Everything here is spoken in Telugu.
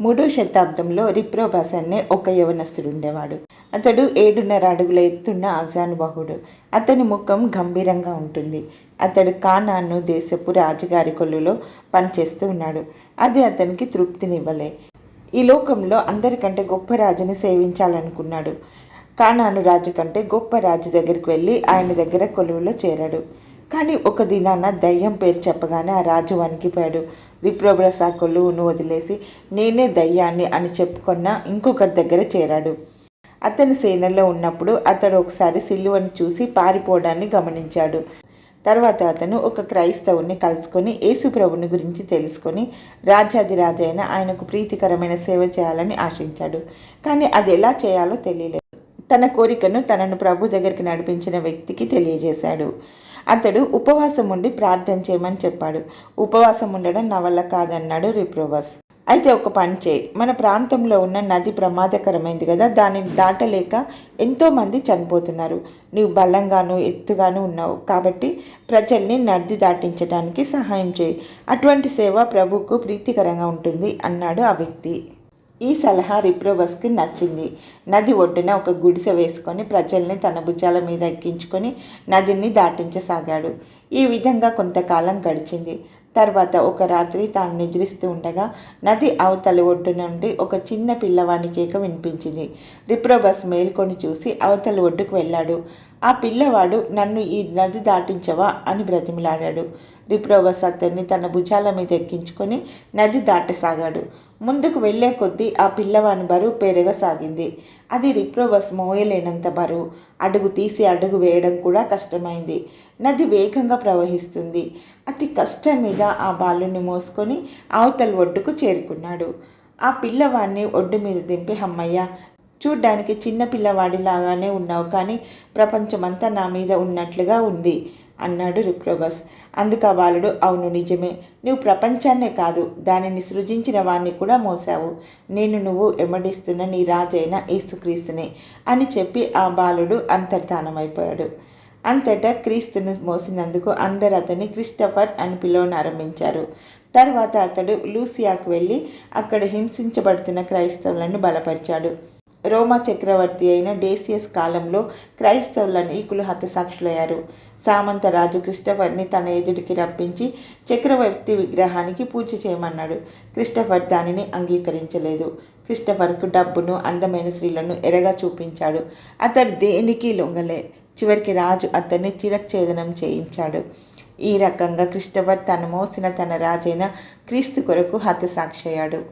మూడో శతాబ్దంలో రిప్రోబాస్ అనే ఒక యవనస్తుడు ఉండేవాడు. అతడు ఏడున్నర అడుగుల ఎత్తున్న ఆజానుబాహుడు అతని ముఖం గంభీరంగా ఉంటుంది. అతడు కానాను దేశపు రాజుగారి కొల్లులో పనిచేస్తూ ఉన్నాడు. అది అతనికి తృప్తినివ్వలే. ఈ లోకంలో అందరికంటే గొప్ప రాజుని సేవించాలనుకున్నాడు. కానాను రాజు కంటే గొప్ప రాజు దగ్గరికి వెళ్ళి ఆయన దగ్గర కొలువులో చేరాడు. కానీ ఒక దినాన దయ్యం పేరు చెప్పగానే ఆ రాజు వణికిపోయాడు. విప్రోబ్రస్ ఆ వదిలేసి నేనే దయ్యాన్ని అని చెప్పుకున్న ఇంకొకరి దగ్గర చేరాడు. అతని సేనలో ఉన్నప్పుడు అతడు ఒకసారి సిల్లువని చూసి పారిపోవడాన్ని గమనించాడు. తర్వాత అతను ఒక క్రైస్తవుని కలుసుకొని యేసుప్రభుని గురించి తెలుసుకొని రాజాధిరాజైన ఆయనకు ప్రీతికరమైన సేవ చేయాలని ఆశించాడు. కానీ అది ఎలా చేయాలో తెలియలేదు. తన కోరికను తనను ప్రభు దగ్గరికి నడిపించిన వ్యక్తికి తెలియజేశాడు. అతడు ఉపవాసం ఉండి ప్రార్థన చేయమని చెప్పాడు. ఉపవాసం ఉండడం నా వల్ల కాదన్నాడు రిప్రోవస్. అయితే ఒక పని చేయి. మన ప్రాంతంలో ఉన్న నది ప్రమాదకరమైంది కదా దానిని దాటలేక ఎంతోమంది చనిపోతున్నారు. నీవు బలంగాను ఎత్తుగాను ఉన్నావు. కాబట్టి ప్రజల్ని నది దాటించడానికి సహాయం చేయి. అటువంటి సేవ ప్రభుకు ప్రీతికరంగా ఉంటుంది అన్నాడు ఆ వ్యక్తి. ఈ సలహా రిప్రోబస్కి నచ్చింది. నది ఒడ్డున ఒక గుడిసె వేసుకొని ప్రజల్ని తన భుజాల మీద ఎక్కించుకొని నదిని దాటించసాగాడు. ఈ విధంగా కొంతకాలం గడిచింది. తర్వాత ఒక రాత్రి తాను నిద్రిస్తూ ఉండగా నది అవతలి ఒడ్డు నుండి ఒక చిన్న పిల్లవాని కేక వినిపించింది. రిప్రోబస్ మేల్కొని చూసి అవతలి ఒడ్డుకు వెళ్ళాడు. ఆ పిల్లవాడు నన్ను ఈ నది దాటించవా? అని బ్రతిమిలాడాడు. రిప్రోబస్ అతన్ని తన భుజాల మీద ఎక్కించుకొని నది దాటసాగాడు. ముందుకు వెళ్ళే కొద్దీ ఆ పిల్లవాని బరువు పెరగసాగింది. అది రిప్రోబస్ మోయలేనంత బరువు. అడుగు తీసి అడుగు వేయడం కూడా కష్టమైంది. నది వేగంగా ప్రవహిస్తుంది. అతి కష్టం మీద ఆ బాలుని మోసుకొని అవతల ఒడ్డుకు చేరుకున్నాడు. ఆ పిల్లవాడిని ఒడ్డు మీద దింపి హమ్మయ్య చూడ్డానికి చిన్న పిల్లవాడిలాగానే ఉన్నావు కానీ ప్రపంచమంతా నా మీద ఉన్నట్లుగా ఉంది. అన్నాడు రిప్రోబస్. అందుకు ఆ బాలుడు అవును నిజమే. నువ్వు ప్రపంచాన్నే కాదు దానిని సృజించిన వాణ్ణి కూడా మోసావు నేను నువ్వు ఎమ్మడిస్తున్న నీ రాజైన యేసుక్రీస్తుని అని చెప్పి ఆ బాలుడు అంతర్ధానమైపోయాడు. అంతటా క్రీస్తును మోసినందుకు అందరు అతన్ని క్రిస్టఫర్ అని పిలవనారంభించారు తర్వాత అతడు లూసియాకు వెళ్ళి అక్కడ హింసించబడుతున్న క్రైస్తవులను బలపరిచాడు. రోమా చక్రవర్తి అయిన డేసియస్ కాలంలో క్రైస్తవుల నీకులు హతసాక్షులయ్యారు. సామంత రాజు క్రిస్టఫర్ని తన ఎదుటికి రప్పించి చక్రవర్తి విగ్రహానికి పూజ చేయమన్నాడు. క్రిస్టఫర్ దానిని అంగీకరించలేదు. క్రిస్టఫర్కు డబ్బును అందమైన స్త్రీలను ఎరగా చూపించాడు. అతడు దేనికి లొంగలే? చివరికి రాజు అతన్ని చిరచ్ఛేదనం చేయించాడు. ఈ రకంగా క్రిస్టఫర్ తను మోసిన తన రాజైన క్రీస్తు కొరకు హతసాక్షయ్యాడు